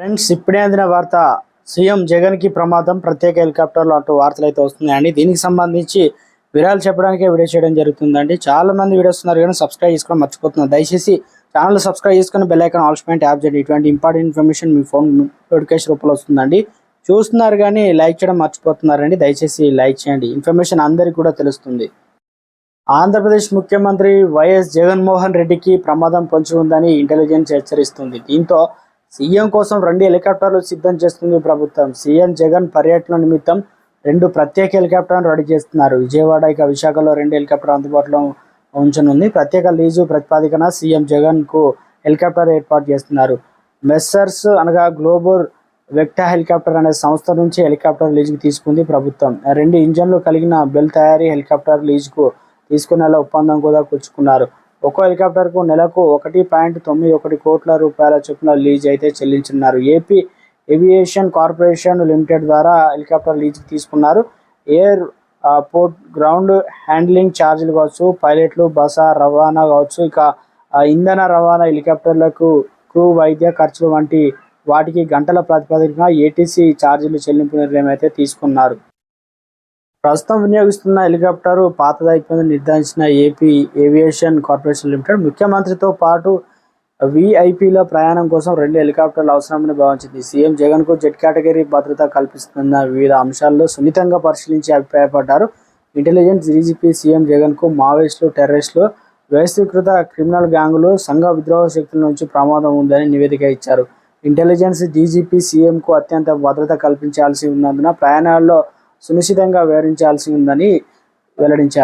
Friends ఇప్పుడే అందిన వార్త సీఎం జగన్కి ప్రమాదం ప్రత్యేక హెలికాప్టర్లు అంటూ వార్తలు అయితే వస్తున్నాయండి. దీనికి సంబంధించి వివరాలు చెప్పడానికే వీడియో చేయడం జరుగుతుందండి. చాలా మంది వీడియోస్ ఉన్నారు కానీ సబ్స్క్రైబ్ చేసుకోవడం మర్చిపోతున్నారు. దయచేసి ఛానల్ సబ్స్క్రైబ్ చేసుకుని బెల్ ఐకాన్ యాప్ చేయండి. ఇటువంటి ఇంపార్టెంట్ ఇన్ఫర్మేషన్ మీ ఫోన్ నోటిఫికేషన్ రూపంలో వస్తుందండి. చూస్తున్నారు కానీ లైక్ చేయడం మర్చిపోతున్నారండి. దయచేసి లైక్ చేయండి. ఇన్ఫర్మేషన్ అందరికీ కూడా తెలుస్తుంది. ఆంధ్రప్రదేశ్ ముఖ్యమంత్రి వైఎస్ జగన్మోహన్ రెడ్డికి ప్రమాదం పొంచి ఉందని ఇంటెలిజెన్స్ హెచ్చరిస్తుంది. దీంతో సీఎం కోసం రెండు హెలికాప్టర్లు సిద్ధం చేస్తుంది ప్రభుత్వం. సీఎం జగన్ పర్యటన నిమిత్తం రెండు ప్రత్యేక హెలికాప్టర్లు రెడీ చేస్తున్నారు. విజయవాడ ఇక విశాఖలో రెండు హెలికాప్టర్ అందుబాటులో ఉంచనుంది. ప్రత్యేక లీజు ప్రతిపాదికన సీఎం జగన్కు హెలికాప్టర్ ఏర్పాటు చేస్తున్నారు. మెస్సర్స్ అనగా గ్లోబల్ వెక్టా హెలికాప్టర్ అనే సంస్థ నుంచి హెలికాప్టర్ లీజుకు తీసుకుంది ప్రభుత్వం. రెండు ఇంజన్లు కలిగిన బెల్ తయారీ హెలికాప్టర్ లీజుకు తీసుకునేలా ఒప్పందం కూడా కూర్చుకున్నారు ఒక్కో హెలికాప్టర్కు నెలకు ఒకటి పాయింట్ తొమ్మిది ఒకటి కోట్ల రూపాయల చొప్పున లీజ్ అయితే చెల్లించున్నారు ఏపీ ఏవియేషన్ కార్పొరేషన్ లిమిటెడ్ ద్వారా హెలికాప్టర్ లీజ్ తీసుకున్నారు. ఎయిర్ పోర్ట్ గ్రౌండ్ హ్యాండ్లింగ్ ఛార్జీలు కావచ్చు పైలట్లు బస రవాణా కావచ్చు ఇక ఇంధన రవాణా హెలికాప్టర్లకు క్రూ వైద్య ఖర్చులు వంటి వాటికి గంటల ప్రాతిపదికన ఏటీసీ ఛార్జీలు చెల్లింపు నిర్ణయం అయితే తీసుకున్నారు. ప్రస్తుతం వినియోగిస్తున్న హెలికాప్టర్ పాతదైపోయిందని నిర్ధారించిన ఏపీ ఏవియేషన్ కార్పొరేషన్ లిమిటెడ్. ముఖ్యమంత్రితో పాటు వీఐపీలో ప్రయాణం కోసం రెండు హెలికాప్టర్లు అవసరమని భావించింది. సీఎం జగన్కు జెట్ కేటగిరీ భద్రత కల్పిస్తున్న వివిధ అంశాల్లో సున్నితంగా పరిశీలించి అభిప్రాయపడ్డారు. ఇంటెలిజెన్స్ డీజీపీ సీఎం జగన్కు మావోయిస్టులు టెర్రరిస్టులు వ్యవస్థీకృత క్రిమినల్ గ్యాంగులు సంఘ విద్రోహ శక్తుల నుంచి ప్రమాదం ఉందని నివేదిక ఇచ్చారు. ఇంటెలిజెన్స్ డీజీపీ సీఎంకు అత్యంత భద్రత కల్పించాల్సి ఉన్నందున ప్రయాణాల్లో సునిశ్చితంగా వివరించాల్సి ఉందని వెల్లడించారు.